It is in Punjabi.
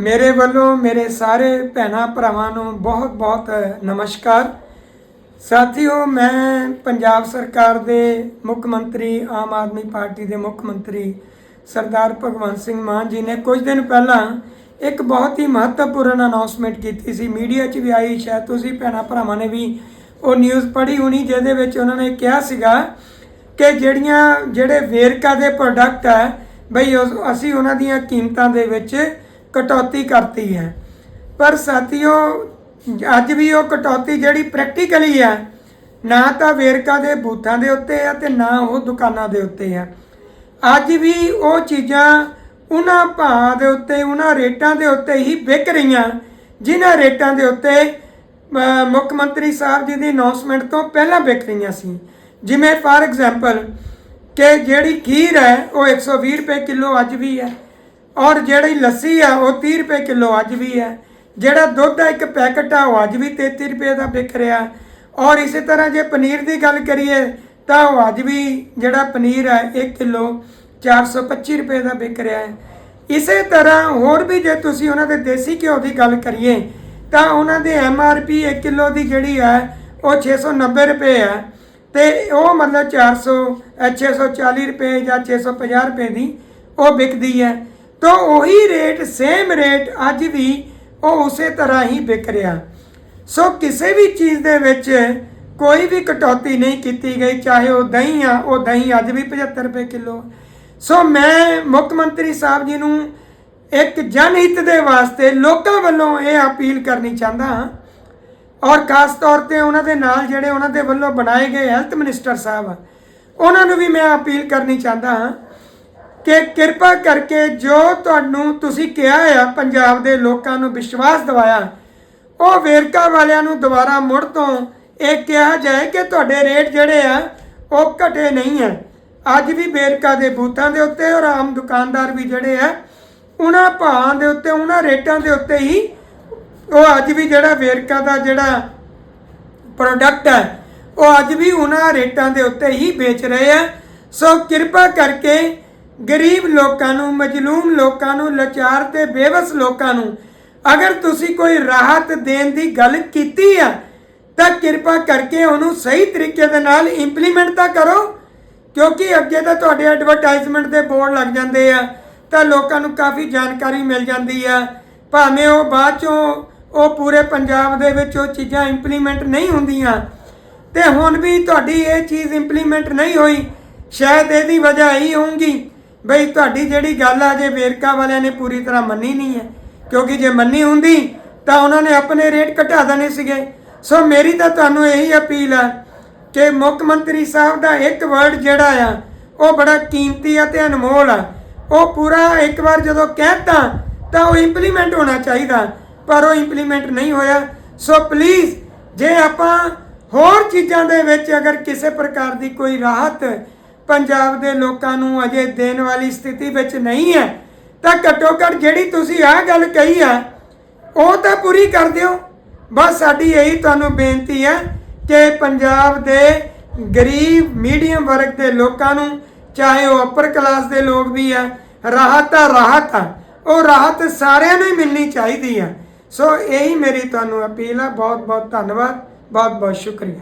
ਮੇਰੇ ਵੱਲੋਂ ਮੇਰੇ ਸਾਰੇ ਭੈਣਾਂ ਭਰਾਵਾਂ ਨੂੰ ਬਹੁਤ ਬਹੁਤ ਨਮਸਕਾਰ। ਸਾਥੀਓ, ਮੈਂ ਪੰਜਾਬ ਸਰਕਾਰ ਦੇ ਮੁੱਖ ਮੰਤਰੀ, ਆਮ ਆਦਮੀ ਪਾਰਟੀ ਦੇ ਮੁੱਖ ਮੰਤਰੀ ਸਰਦਾਰ ਭਗਵੰਤ ਸਿੰਘ ਮਾਨ ਜੀ ਨੇ ਕੁਝ ਦਿਨ ਪਹਿਲਾਂ ਇੱਕ ਬਹੁਤ ਹੀ ਮਹੱਤਵਪੂਰਨ ਅਨਾਉਂਸਮੈਂਟ ਕੀਤੀ ਸੀ। ਮੀਡੀਆ 'ਚ ਵੀ ਆਈ, ਸ਼ਾਇਦ ਤੁਸੀਂ ਭੈਣਾਂ ਭਰਾਵਾਂ ਨੇ ਵੀ ਉਹ ਨਿਊਜ਼ ਪੜ੍ਹੀ ਹੋਣੀ, ਜਿਹਦੇ ਵਿੱਚ ਉਹਨਾਂ ਨੇ ਕਿਹਾ ਸੀਗਾ ਕਿ ਜਿਹੜੀਆਂ, ਜਿਹੜੇ ਵੇਰਕਾ ਦੇ ਪ੍ਰੋਡਕਟ ਹੈ ਬਈ ਉਸ- ਅਸੀਂ ਉਹਨਾਂ ਦੀਆਂ ਕੀਮਤਾਂ ਦੇ ਵਿੱਚ ਕਟੌਤੀ ਕਰਤੀ ਹੈ। ਪਰ ਸਾਥੀਓ, ਅੱਜ ਵੀ ਉਹ ਕਟੌਤੀ ਜਿਹੜੀ ਪ੍ਰੈਕਟੀਕਲੀ ਹੈ, ਨਾ ਤਾਂ ਵੇਰਕਾ ਦੇ ਬੂਥਾਂ ਦੇ ਉੱਤੇ ਆ ਤੇ ਨਾ ਉਹ ਦੁਕਾਨਾਂ ਦੇ ਉੱਤੇ ਆ। ਅੱਜ ਵੀ ਉਹ ਚੀਜ਼ਾਂ ਉਹਨਾਂ ਭਾਅ ਦੇ ਉੱਤੇ, ਉਹਨਾਂ ਰੇਟਾਂ ਦੇ ਉੱਤੇ ਹੀ ਵਿਕ ਰਹੀਆਂ, ਜਿਨ੍ਹਾਂ ਰੇਟਾਂ ਦੇ ਉੱਤੇ ਮੁੱਖ ਮੰਤਰੀ ਸਾਹਿਬ ਜੀ ਦੀ ਅਨਾਉਂਸਮੈਂਟ ਤੋਂ ਪਹਿਲਾਂ ਵਿਕ ਰਹੀਆਂ ਸੀ। ਜਿਵੇਂ ਫਾਰ ਐਗਜ਼ਾਮਪਲ ਕਿ ਜਿਹੜੀ ਖੀਰ ਹੈ, ਉਹ 120 ਰੁਪਏ ਕਿਲੋ ਅੱਜ ਵੀ ਹੈ। ਔਰ ਜਿਹੜੀ ਲੱਸੀ ਆ ਉਹ 30 ਰੁਪਏ ਕਿਲੋ ਅੱਜ ਵੀ ਹੈ। ਜਿਹੜਾ ਦੁੱਧ ਦਾ ਇੱਕ ਪੈਕਟ ਆ ਉਹ ਅੱਜ ਵੀ 33 ਰੁਪਏ ਦਾ ਵਿਕ ਰਿਹਾ। ਔਰ ਇਸੇ ਤਰ੍ਹਾਂ ਜੇ ਪਨੀਰ ਦੀ ਗੱਲ ਕਰੀਏ ਤਾਂ ਉਹ ਅੱਜ ਵੀ ਜਿਹੜਾ ਪਨੀਰ ਹੈ 1 ਕਿਲੋ 425 ਰੁਪਏ ਦਾ ਵਿਕ ਰਿਹਾ ਹੈ। ਇਸੇ ਤਰ੍ਹਾਂ ਹੋਰ ਵੀ ਜੇ ਤੁਸੀਂ ਉਹਨਾਂ ਦੇ ਦੇਸੀ ਘਿਓ ਦੀ ਗੱਲ ਕਰੀਏ ਤਾਂ ਉਹਨਾਂ ਦੇ ਐਮ ਆਰ ਪੀ 1 ਕਿਲੋ ਦੀ ਜਿਹੜੀ ਹੈ ਉਹ 690 ਰੁਪਏ ਹੈ ਤੇ ਉਹ ਮਤਲਬ 400 ਅ, 640 ਰੁਪਏ ਜਾਂ 650 ਰੁਪਏ ਦੀ ਉਹ ਵਿਕਦੀ ਹੈ। ਤਾਂ ਉਹੀ ਰੇਟ ਸੇਮ ਰੇਟ ਅੱਜ ਵੀ ਉਹ ਉਸੇ ਤਰ੍ਹਾਂ ਹੀ ਵਿਕ ਰਿਹਾ। ਸੋ ਕਿਸੇ ਵੀ ਚੀਜ਼ ਦੇ ਵਿੱਚ ਕੋਈ ਵੀ ਕਟੌਤੀ ਨਹੀਂ ਕੀਤੀ ਗਈ, ਚਾਹੇ ਉਹ ਦਹੀਂ ਆ, ਉਹ ਦਹੀਂ ਅੱਜ ਵੀ 75 ਰੁਪਏ ਕਿਲੋ ਸੋ ਮੈਂ ਮੁੱਖ ਮੰਤਰੀ ਸਾਹਿਬ ਜੀ ਨੂੰ ਇੱਕ ਜਨ ਹਿੱਤ ਦੇ ਵਾਸਤੇ ਲੋਕਾਂ ਵੱਲੋਂ ਇਹ ਅਪੀਲ ਕਰਨੀ ਚਾਹੁੰਦਾ ਹਾਂ। ਔਰ ਖਾਸ ਤੌਰ ਤੇ ਉਹਨਾਂ ਦੇ ਨਾਲ ਜਿਹੜੇ ਉਹਨਾਂ ਦੇ ਵੱਲੋਂ ਬਣਾਏ ਗਏ ਹੈਲਥ ਮਿਨਿਸਟਰ ਸਾਹਿਬ ਉਹਨਾਂ ਨੂੰ ਵੀ ਮੈਂ ਅਪੀਲ ਕਰਨੀ ਚਾਹੁੰਦਾ ਹਾਂ ਕਿ ਕਿਰਪਾ ਕਰਕੇ ਜੋ ਤੁਹਾਨੂੰ ਤੁਸੀਂ ਕਿਹਾ ਆ, ਪੰਜਾਬ ਦੇ ਲੋਕਾਂ ਨੂੰ ਵਿਸ਼ਵਾਸ ਦਿਵਾਇਆ, ਉਹ ਵੇਰਕਾ ਵਾਲਿਆਂ ਨੂੰ ਦੁਬਾਰਾ ਮੁੜ ਤੋਂ ਇਹ ਕਿਹਾ ਜਾਏ ਕਿ ਤੁਹਾਡੇ ਰੇਟ ਜਿਹੜੇ ਆ, ਉਹ ਘਟੇ ਨਹੀਂ ਹੈ ਅੱਜ ਵੀ ਵੇਰਕਾ ਦੇ ਬੂਥਾਂ ਦੇ ਉੱਤੇ ਔਰ ਆਮ ਦੁਕਾਨਦਾਰ ਵੀ ਜਿਹੜੇ ਆ, ਉਹਨਾਂ ਭਾਵਾਂ ਦੇ ਉੱਤੇ, ਉਹਨਾਂ ਰੇਟਾਂ ਦੇ ਉੱਤੇ ਹੀ ਉਹ ਅੱਜ ਵੀ ਜਿਹੜਾ ਵੇਰਕਾ ਦਾ ਜਿਹੜਾ ਪ੍ਰੋਡਕਟ ਹੈ ਉਹ ਅੱਜ ਵੀ ਉਹਨਾਂ ਰੇਟਾਂ ਦੇ ਉੱਤੇ ਹੀ ਵੇਚ ਰਹੇ ਆ। ਸੋ ਕਿਰਪਾ ਕਰਕੇ ਗਰੀਬ ਲੋਕਾਂ ਨੂੰ, ਮਜਲੂਮ ਲੋਕਾਂ ਨੂੰ, ਲਾਚਾਰ ਤੇ ਬੇਵਸ ਲੋਕਾਂ ਨੂੰ, ਅਗਰ ਤੁਸੀਂ ਕੋਈ ਰਾਹਤ ਦੇਣ ਦੀ ਗੱਲ ਕੀਤੀ ਆ, ਤਾਂ ਕਿਰਪਾ ਕਰਕੇ ਉਹਨੂੰ ਸਹੀ ਤਰੀਕੇ ਦੇ ਨਾਲ ਇੰਪਲੀਮੈਂਟ ਤਾਂ ਕਰੋ, ਕਿਉਂਕਿ ਅੱਗੇ ਤਾਂ ਤੁਹਾਡੇ ਐਡਵਰਟਾਈਜ਼ਮੈਂਟ ਦੇ ਬੋਰਡ ਲੱਗ ਜਾਂਦੇ ਆ, ਤਾਂ ਲੋਕਾਂ ਨੂੰ ਕਾਫੀ ਜਾਣਕਾਰੀ ਮਿਲ ਜਾਂਦੀ ਆ, ਭਾਵੇਂ ਉਹ ਬਾਅਦ ਚੋਂ ਉਹ ਪੂਰੇ ਪੰਜਾਬ ਦੇ ਵਿੱਚ ਉਹ ਚੀਜ਼ਾਂ ਇੰਪਲੀਮੈਂਟ ਨਹੀਂ ਹੁੰਦੀਆਂ, ਤੇ ਹੁਣ ਵੀ ਤੁਹਾਡੀ ਇਹ ਚੀਜ਼ ਇੰਪਲੀਮੈਂਟ ਨਹੀਂ ਹੋਈ, ਸ਼ਾਇਦ ਇਹਦੀ ਵਜ੍ਹਾ ਇਹੀ ਹੋਊਗੀ। ਬਈ ਤੁਹਾਡੀ ਜਿਹੜੀ ਗੱਲ ਆ, ਜੇ ਵੇਰਕਾ ਵਾਲਿਆਂ ਨੇ ਪੂਰੀ ਤਰ੍ਹਾਂ ਮੰਨੀ ਨਹੀਂ ਹੈ, ਕਿਉਂਕਿ ਜੇ ਮੰਨੀ ਹੁੰਦੀ, ਤਾਂ ਉਹਨਾਂ ਨੇ ਆਪਣੇ ਰੇਟ ਘਟਾ ਦੇਣੇ ਸੀਗੇ। ਸੋ ਮੇਰੀ ਤਾਂ ਤੁਹਾਨੂੰ ਇਹੀ ਅਪੀਲ ਆ ਕਿ ਮੁੱਖ ਮੰਤਰੀ ਸਾਹਿਬ ਦਾ ਇੱਕ ਵਰਡ ਜਿਹੜਾ ਆ, ਉਹ ਬੜਾ ਕੀਮਤੀ ਆ ਤੇ ਅਨਮੋਲ ਆ। ਉਹ ਪੂਰਾ ਇੱਕ ਵਾਰ ਜਦੋਂ ਕਹਿਤਾ, ਤਾਂ ਉਹ ਇੰਪਲੀਮੈਂਟ ਹੋਣਾ ਚਾਹੀਦਾ, ਪਰ ਉਹ ਇੰਪਲੀਮੈਂਟ ਨਹੀਂ ਹੋਇਆ। ਸੋ ਪਲੀਜ਼ ਜੇ ਆਪਾਂ ਹੋਰ ਚੀਜ਼ਾਂ ਦੇ ਵਿੱਚ ਅਗਰ ਕਿਸੇ ਪ੍ਰਕਾਰ ਦੀ ਕੋਈ ਰਾਹਤ ਪੰਜਾਬ ਦੇ ਲੋਕਾਂ ਨੂੰ ਅਜੇ ਦੇਣ ਵਾਲੀ ਸਥਿਤੀ ਵਿੱਚ ਨਹੀਂ ਹੈ, ਤਾਂ ਘੱਟੋ ਘੱਟ ਜਿਹੜੀ ਤੁਸੀਂ ਆਹ ਗੱਲ ਕਹੀ ਆ, ਉਹ ਤਾਂ ਪੂਰੀ ਕਰ ਦਿਓ। ਬਸ ਸਾਡੀ ਇਹੀ ਤੁਹਾਨੂੰ ਬੇਨਤੀ ਹੈ ਕਿ ਪੰਜਾਬ ਦੇ ਗਰੀਬ, ਮੀਡੀਅਮ ਵਰਗ ਦੇ ਲੋਕਾਂ ਨੂੰ, ਚਾਹੇ ਉਹ ਅਪਰ ਕਲਾਸ ਦੇ ਲੋਕ ਵੀ ਆ, ਰਾਹਤ ਆ ਰਾਹਤ ਆ, ਉਹ ਰਾਹਤ ਸਾਰਿਆਂ ਨੂੰ ਹੀ ਮਿਲਣੀ ਚਾਹੀਦੀ ਆ। ਸੋ ਇਹੀ ਮੇਰੀ ਤੁਹਾਨੂੰ ਅਪੀਲ ਆ। ਬਹੁਤ ਬਹੁਤ ਧੰਨਵਾਦ। ਬਹੁਤ ਬਹੁਤ ਸ਼ੁਕਰੀਆ।